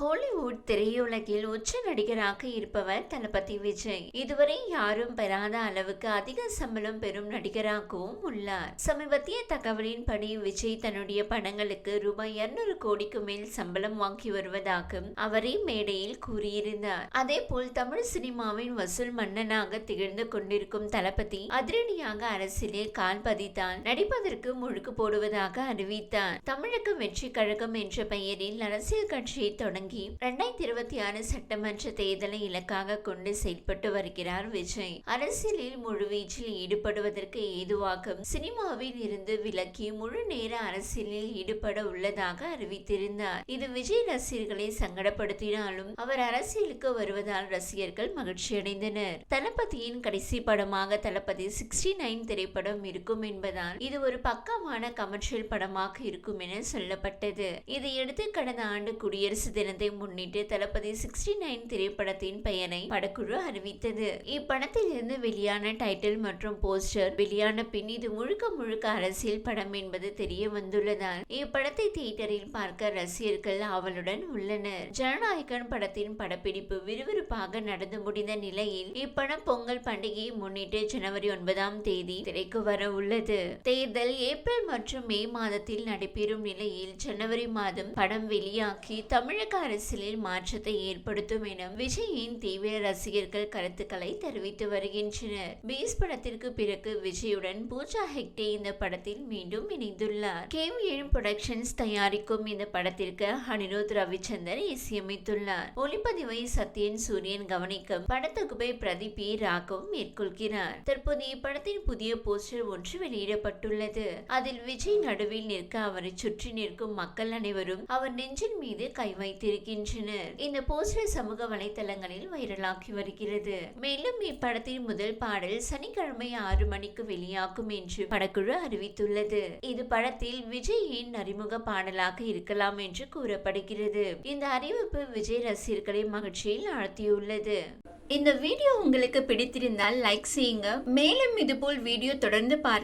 கோலிவுட் திரையுலகில் உச்ச நடிகராக இருப்பவர் தளபதி விஜய். இதுவரை யாரும் பெறாத அளவுக்கு அதிக சம்பளம் பெறும் நடிகராகவும் உள்ளார். சமீபத்திய தகவலின்படி விஜய் தன்னுடைய படங்களுக்கு ரூபாய் 200 கோடிக்கு மேல் சம்பளம் வாங்கி வருவதாக அவரே மேடையில் கூறியிருந்தார். அதே போல் தமிழ் சினிமாவின் வசூல் மன்னனாக திகழ்ந்து கொண்டிருக்கும் தளபதி அதிரடியாக அரசியலில் கால் பதித்தால் நடிப்பதற்கு முழுக்கு போடுவதாக அறிவித்தார். தமிழக வெற்றி கழகம் என்ற பெயரில் அரசியல் கட்சியை தொடங்கி தொடங்கி இரண்டாயிரத்தி இருபத்தி ஆறு சட்டமன்ற தேர்தலை இலக்காக கொண்டு செயல்பட்டு வருகிறார் விஜய். அரசியலில் முழுவீச்சில் ஈடுபடுவதற்கு ஏதுவாகும் சினிமாவில் இருந்து விலக்கி முழு நேர அரசியலில் ஈடுபட உள்ளதாக அறிவித்திருந்தார். இது விஜய் ரசிகர்களை சங்கடப்படுத்தினாலும் அவர் அரசியலுக்கு வருவதால் ரசிகர்கள் மகிழ்ச்சியடைந்தனர். தளபதியின் கடைசி படமாக தளபதி சிக்ஸ்டி நைன் திரைப்படம் இருக்கும் என்பதால் இது ஒரு பக்கமான கமர்ஷியல் படமாக இருக்கும் என சொல்லப்பட்டது. இதையடுத்து கடந்த ஆண்டு குடியரசு தினத்தை முன்னிட்டு தளபதி சிக்ஸ்டி நைன் திரைப்படத்தின் பெயரை படக்குழு அறிவித்தது. இப்படத்தில் இருந்து வெளியான டைட்டில் மற்றும் போஸ்டர் வெளியான பின் இது முழுக்க முழுக்க அரசியல் படம் என்பது தெரிய வந்துள்ளதால் இப்படத்தை தியேட்டரில் பார்க்க ரசிகர்கள் ஆவலுடன் உள்ளனர். ஜனநாயகன் படத்தின் படப்பிடிப்பு விறுவிறுப்பாக நடந்து முடிந்த நிலையில் இப்படம் பொங்கல் பண்டிகையை முன்னிட்டு ஜனவரி ஒன்பதாம் தேதி திரைக்கு வர உள்ளது. தேர்தல் ஏப்ரல் மற்றும் மே மாதத்தில் நடைபெறும் நிலையில் ஜனவரி மாதம் படம் வெளியாகி தமிழக அரசியலில் மாற்றத்தை ஏற்படுத்தும் என விஜயின் தீவிர ரசிகர்கள் கருத்துக்களை தெரிவித்து வருகின்றனர். பீஸ் படத்திற்கு பிறகு விஜயுடன் பூஜா ஹெக்டே இந்த படத்தில் மீண்டும் இணைந்துள்ளார். கேம் எழும் புரொடக்ஷன்ஸ் தயாரிக்கும் இந்த படத்திற்கு அனிருத் ரவிச்சந்தர் இசையமைத்துள்ளார். ஒளிப்பதிவை சத்யன் சூரியன் கவனிக்கும் படத்தொகுப்பை பிரதீப் ராகவும் மேற்கொள்கிறார். தற்போது இப்படத்தின் புதிய போஸ்டர் ஒன்று வெளியிடப்பட்டுள்ளது. அதில் விஜய் நடுவில் நிற்க அவரை சுற்றி நிற்கும் மக்கள் அனைவரும் அவர் நெஞ்சின் மீது கை இருக்கின்றனர் இந்த போஸ்டர் சமூக வலைதளங்களில் வைரலாகி வருகிறது. மேலும் இப்படத்தின் முதல் பாடல் சனிக்கிழமை ஆறு மணிக்கு வெளியாகும் என்று படக்குழு அறிவித்துள்ளது. இது படத்தில் விஜயின் அறிமுக பாடலாக இருக்கலாம் என்று கூறப்படுகிறது. இந்த அறிவிப்பு விஜய் ரசிகர்களை மகிழ்ச்சியில் ஆழ்த்தியுள்ளது. இந்த வீடியோ உங்களுக்கு பிடித்திருந்தால் லைக் செய்யுங்க. மேலும் இதுபோல் வீடியோ தொடர்ந்து பார்க்க